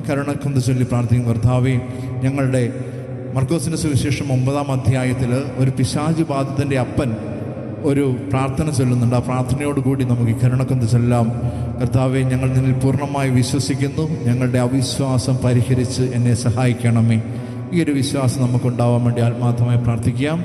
കരുണക്കൊന്ത് ചൊല്ലി പ്രാർത്ഥിക്കും. കർത്താവെ ഞങ്ങളുടെ മർക്കോസിന്റെ സുവിശേഷം ഒമ്പതാം അധ്യായത്തിൽ ഒരു പിശാചു ബാധിതന്റെ അപ്പൻ ഒരു പ്രാർത്ഥന ചൊല്ലുന്നുണ്ട്. ആ പ്രാർത്ഥനയോടുകൂടി നമുക്ക് ഈ കരുണക്കൊന്ത് ചൊല്ലാം. കർത്താവെ ഞങ്ങൾ നിന്നിൽ പൂർണമായി വിശ്വസിക്കുന്നു. ഞങ്ങളുടെ അവിശ്വാസം പരിഹരിച്ച് എന്നെ സഹായിക്കണമേ. ഈ ഒരു വിശ്വാസം നമുക്കുണ്ടാവാൻ വേണ്ടി ആത്മാർത്ഥമായി പ്രാർത്ഥിക്കാം.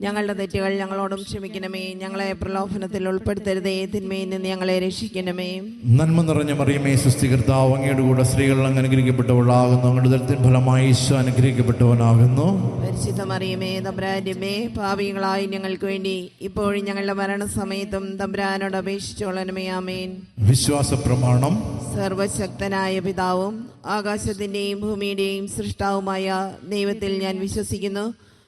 ഞങ്ങളുടെ തെറ്റുകൾ ഞങ്ങളോടും ക്ഷമിക്കണമേ. ഞങ്ങളെ പ്രലോഭനത്തിൽ ഉൾപ്പെടുത്തരുതേ. തിന്മയിൽ നിന്ന് ഞങ്ങളെ രക്ഷിക്കണമേ. നന്മ നിറഞ്ഞ മറിയമേ സുസ്ഥികർത്താവ് അങ്ങയുടെ കൂടെ സ്ത്രീകൾ അങ്ങ് അനുഗ്രഹിക്കപ്പെട്ടവളാകുന്നു. അങ്ങയുടെ ദലത്തിൻ ഫലമായി ഈശോ അനുഗ്രഹിക്കപ്പെട്ടവനാകുന്നു. പരിശുദ്ധ മറിയമേ തമ്പ്രാന്റമ്മേ പാപികളായി ഞങ്ങൾക്ക് വേണ്ടി ഇപ്പോഴും ഞങ്ങളുടെ മരണസമയത്തും തമ്പ്രാനോട് അപേക്ഷിച്ചോളനമേ ആമേൻ. വിശ്വാസ പ്രമാണം സർവശക്തനായ പിതാവും ആകാശത്തിന്റെയും ഭൂമിയുടെയും സൃഷ്ടാവുമായ ദൈവത്തിൽ ഞാൻ വിശ്വസിക്കുന്നു.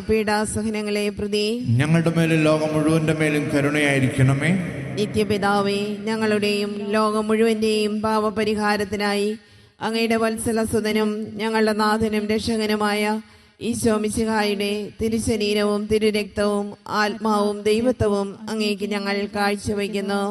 പീഡാസഹനങ്ങളെ പ്രതി ഞങ്ങളുടെ മേലും ലോകം മുഴുവന്റെ മേലും കരുണയായിരിക്കണമേ. നിത്യപിതാവേ ഞങ്ങളുടെയും ലോകം മുഴുവന്റെയും പാവപരിഹാരത്തിനായി അങ്ങയുടെ വത്സലസുതനും ഞങ്ങളുടെ നാഥനും രക്ഷകനുമായ ഈശോ മിശിഹായുടെ തിരുശരീരവും തിരുരക്തവും ആത്മാവും ദൈവത്വവും അങ്ങേക്ക് ഞങ്ങൾ കാഴ്ചവെക്കുന്നു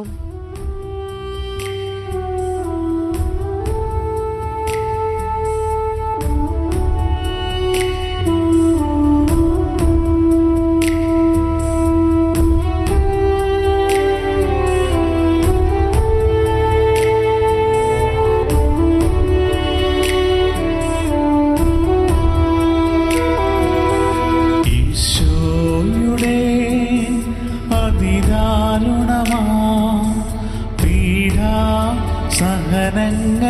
lemonade.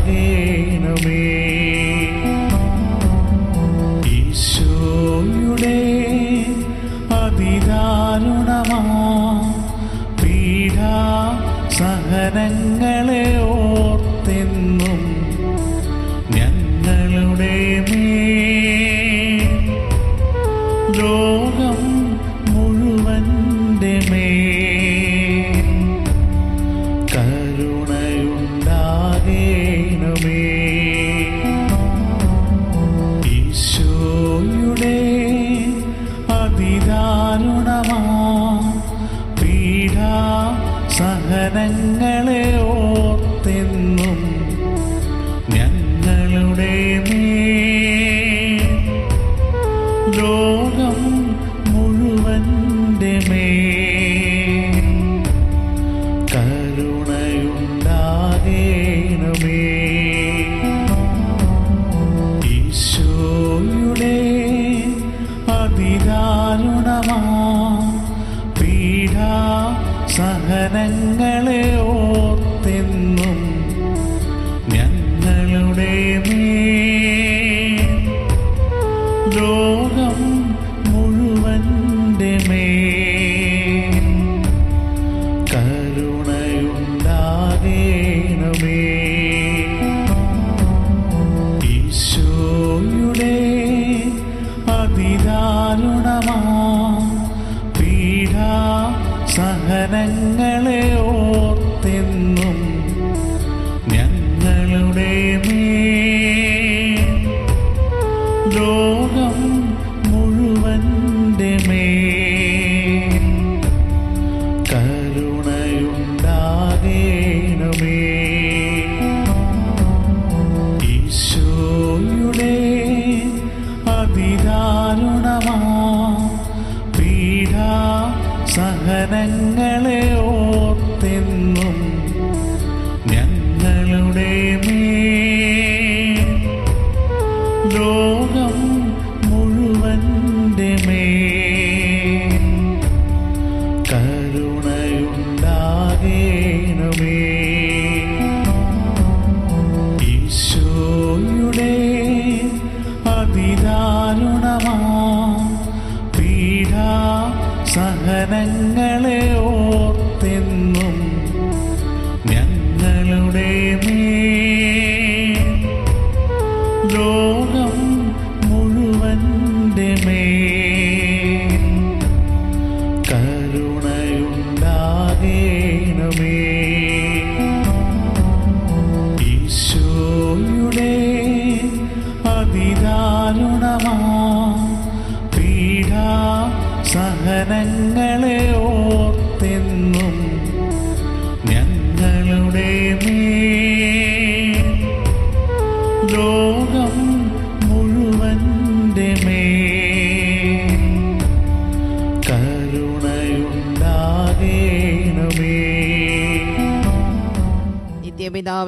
കരുണയുണ്ടാകേണമേ സഹനങ്ങളെ കരുണയുണ്ടാകേണമേ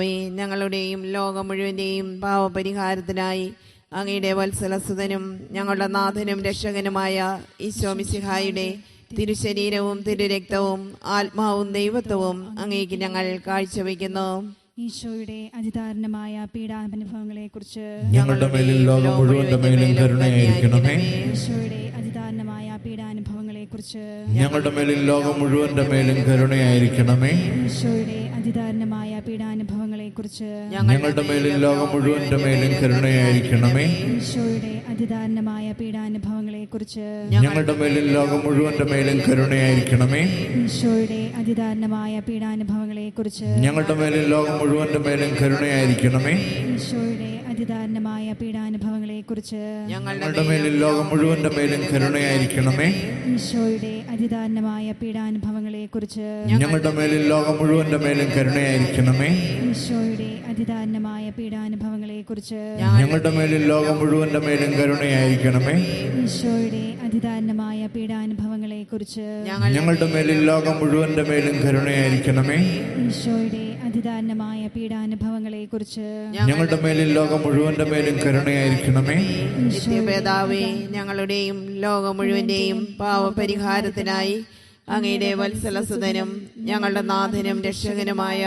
നിത്യപിതാവേ ഞങ്ങളുടെയും ലോകം മുഴുവന്റെയും പാവപരിഹാരത്തിനായി അങ്ങയുടെ വത്സലസുതനും ഞങ്ങളുടെ നാഥനും രക്ഷകനുമായ ഈശോ മിസിഹായുടെ തിരുശരീരവും തിരുരക്തവും ആത്മാവും ദൈവത്വവും അങ്ങേക്ക് ഞങ്ങൾ കാഴ്ചവെക്കുന്നു. ഈശോയുടെ അതിദാരുണമായ പീഡാനുഭവങ്ങളെ കുറിച്ച് ഞങ്ങളുടെ മേലിൽ ലോകം മുഴുവന്റെ മേലും കരുണയായിരിക്കണമേ. ഈശോയുടെ അതിദാരുണമായ പീഡാനുഭവങ്ങളെ കുറിച്ച് ഞങ്ങളുടെ മേലിൽ ലോകം മുഴുവന്റെ മേലും കരുണയായിരിക്കണമേ. ഈശോയുടെ അതിദാരുണമായ പീഡാനുഭവങ്ങളെ കുറിച്ച് ഞങ്ങളുടെ മേലും ലോകം മുഴുവന്റെ മേലും കരുണയായിരിക്കണമേ. ഈശോയുടെ അതിദാരുണമായ പീഡാനുഭവങ്ങളെ കുറിച്ച് ഞങ്ങളുടെ മേലും ലോകം മുഴുവന്റെ മേലും കരുണയായിരിക്കണമേ. ഈശോയുടെ അതിദാരുണമായ പീഡാനുഭവങ്ങളെ കുറിച്ച് ഞങ്ങളുടെ മേലും ലോകം മുഴുവന്റെ മേലും കരുണയായിരിക്കണമേ. ഈശോയുടെ അതിദാരുണമായ പീഡാനുഭവങ്ങളെക്കുറിച്ച് ഞങ്ങളുടെ മേലും ലോകം മുഴുവന്റെ മേലും കരുണയായിരിക്കണമേ. ഈശോയുടെ അതിദാരുണമായ പീഡാനുഭവങ്ങളെക്കുറിച്ച് ഞങ്ങളുടെ മേലും ലോകം മുഴുവന്റെ മേലും കരുണയായിരിക്കണമേ. ഈശോയുടെ അതിദാരുണമായ പീഡാനുഭവങ്ങളെക്കുറിച്ച് ഞങ്ങളുടെ മേലും ലോകം മുഴുവന്റെ മേലും കരുണയായിരിക്കണമേ. ഈശോയുടെ അതിദാരുണമായ പീഡാനുഭവങ്ങളെക്കുറിച്ച് ഞങ്ങളുടെ മേലും ലോകം മുഴുവന്റെ മേലും കരുണയായിരിക്കണമേ. ഈശോയുടെ അതിദാരുണമായ പീഡാനുഭവങ്ങളെക്കുറിച്ച് ഞങ്ങളുടെ മേലും ലോകം മുഴുവന്റെ മേലും കരുണയായിരിക്കണമേ. നിത്യപേതാവേ ഞങ്ങളുടെയും ലോകം മുഴുവന്റെയും പാവപരിഹാരത്തിനായി അങ്ങയുടെ വത്സലസുതനും ഞങ്ങളുടെ നാഥനും രക്ഷകനുമായ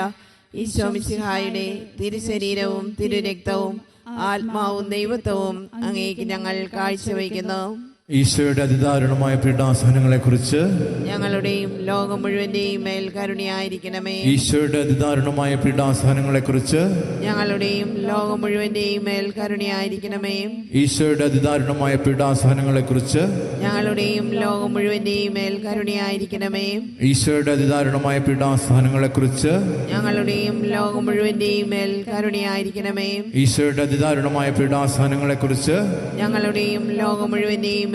ഈശോമിശിഹായുടെ തിരുശരീരവും തിരുരക്തവും ആത്മാവും ദൈവത്വവും അങ്ങേക്ക് ഞങ്ങൾ കാഴ്ചവെക്കുന്നു ഈശോയുടെ അതിദാരുണമായ പീഡാസഹനങ്ങളെ കുറിച്ച് ഞങ്ങളുടെയും ലോകം മുഴുവന്റെയും മേൽ കരുണയായിരിക്കണമേ. ഈശോയുടെ അതിദാരുണമായ പീഡാസഹനങ്ങളെ കുറിച്ച് ഞങ്ങളുടെയും ലോകം മുഴുവന്റെയും മേൽ കരുണയായിരിക്കണമേ. ഈശോയുടെ അതിദാരുണമായ പീഡാസഹനങ്ങളെ കുറിച്ച് ഞങ്ങളുടെയും ലോകം മുഴുവന്റെയും മേൽ കരുണയായിരിക്കണമേ. ഈശോയുടെ അതിദാരുണമായ പീഡാസഹനങ്ങളെ കുറിച്ച് ഞങ്ങളുടെയും ലോകം മുഴുവന്റെയും മേൽ കരുണയായിരിക്കണമേ. ഈശോയുടെ അതിദാരുണമായ പീഡാസഹനങ്ങളെ കുറിച്ച് ഞങ്ങളുടെയും ലോകം മുഴുവന്റെയും